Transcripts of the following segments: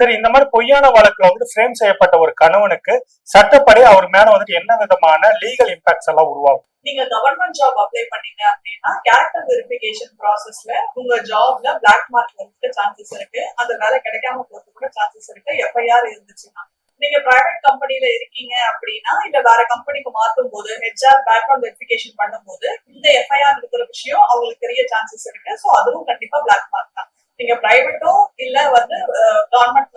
சரி இந்த மாதிரி பொய்யான வழக்குல வந்து ஃப்ரேம் செய்யப்பட்ட ஒரு கணவனுக்கு சட்டப்படி அவர் மேல வந்துட்டு என்ன விதமான லீகல் இம்பாக்ட்ஸ் எல்லாம் உருவாகும்? நீங்க கவர்மெண்ட் ஜாப் அப்ளை பண்ணீங்க அப்படின்னா கேரக்டர் வெரிஃபிகேஷன் ப்ராசஸ்ல உங்க ஜாப்ல பிளாக் மார்க் வந்துட்டு சான்சஸ் இருக்கு. அந்த வேலை கிடைக்காம போறது கூட சான்சஸ் இருக்கு. எஃப்ஐஆர் இருந்துச்சுன்னா. நீங்க பிரைவேட் கம்பெனில இருக்கீங்க அப்படின்னா இல்ல வேற கம்பெனிக்கு மாத்தும் போது ஹெச்ஆர் பேக்ரவுண்ட் வெரிஃபிகேஷன் பண்ணும்போது இந்த எஃப்ஐஆர் இருக்கிற விஷயம் அவங்களுக்கு தெரிய சான்சஸ் இருக்கு. சோ அதுவும் கண்டிப்பா பிளாக் மார்க் தான். நீங்க பிரைவேட்டோ இல்ல வந்து கவர்மெண்ட்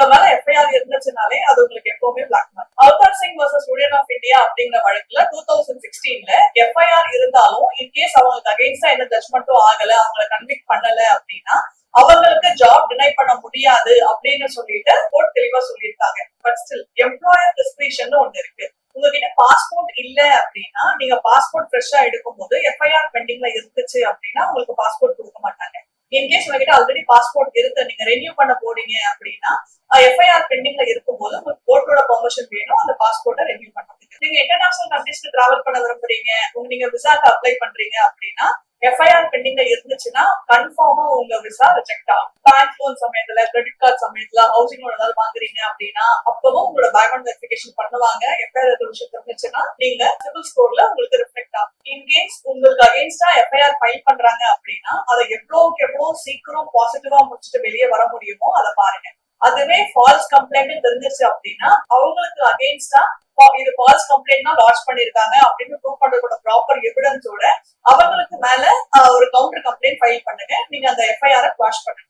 உங்க மேல எஃப்ஐஆர் இருந்துச்சுனாலே அது உங்களுக்கு எப்பவுமே black mark Avtar Singh versus student of India அப்படிங்கிற வழக்குல டூ தௌசண்ட் சிக்ஸ்டீன்ல எஃப்ஐஆர் இருந்தாலும் இன்கேஸ் அவங்களுக்கு அகைன்ஸ்டா எந்த ஜட்மெண்ட்டும் ஆகல அவங்கள கன்விக்ட் பண்ணல அப்படின்னா அவங்களுக்கு ஜாப் டினை பண்ண முடியாது அப்படின்னு சொல்லிட்டு கோர்ட் தெளிவா சொல்லியிருக்காங்க. பட் ஸ்டில் எம்ப்ளாயர் டிஸ்கிரிஷன் ஒண்ணு இருக்கு. உங்ககிட்ட பாஸ்போர்ட் இல்ல அப்படின்னா நீங்க பாஸ்போர்ட் ஃப்ரெஷ்ஷா எடுக்கும் போது எஃப்ஐஆர் பெண்டிங்ல இருந்துச்சு அப்படின்னா உங்களுக்கு பாஸ்போர்ட் கொடுக்க மாட்டாங்க. இன்கேஸ் உங்ககிட்ட ஆல்ரெடி பாஸ்போர்ட் இருக்கு நீங்க ரெனியூ பண்ண போறீங்க அப்படின்னா எஃப்ஐஆர் பெண்டிங்ல இருக்கும்போது உங்களுக்கு கோர்ட்டோட பெர்மிஷன் வேணும் அந்த பாஸ்போர்ட்டை ரெனியூ பண்றதுக்கு நீங்க இன்டர்நேஷனல் கண்ட்ரீஸ்க்கு டிராவல் பண்ண விரும்புறீங்க உங்க நீங்க விசாக்கு அப்ளை பண்றீங்க அப்படின்னா எஃப்ஐஆர் பெண்டிங்ல இருந்துச்சுன்னா கன்ஃபார்மா உங்க விசா ரிஜெக்ட் ஆகும் பேங்க் லோன் சமயத்துல கிரெடிட் கார்டு சமயத்துல ஹவுசிங் லோன் ஏதாவது வாங்குறீங்க அப்படின்னா அப்பவும் உங்களோட பேக்ரவுண்ட் வெரிஃபிகேஷன் பண்ணுவாங்க. எஃப்ஐஆர் விஷயம் இருந்துச்சுன்னா நீங்க சிவில் ஸ்கோர்ல உங்களுக்கு ரிஃப்ளெக்ட் ஆகும். இன்கேஸ் உங்களுக்கு அகேன்ஸ்டா எஃப்ஐஆர் ஃபைல் பண்றாங்க அப்படின்னா அதை எவ்வளவுக்கு எவ்வளவு சீக்கிரம் பாசிட்டிவா முடிச்சுட்டு வெளியே வர முடியுமோ அதை பாருங்க. அதுவே ஃபால்ஸ் கம்ப்ளைண்ட் தெரிஞ்சிச்சு அப்படின்னா அவங்களுக்கு அகேன்ஸ்டா இது ஃபால்ஸ் கம்ப்ளைண்ட் தான் லான்ச் பண்ணிருக்காங்க அப்படின்னு பண்றதோட ப்ராப்பர் எவிடன்ஸோட அவங்களுக்கு மேல ஒரு கவுண்டர் கம்ப்ளைண்ட் ஃபைல் பண்ணுங்க. நீங்க அந்த எஃப்ஐஆர் குவாஷ் பண்ணுங்க.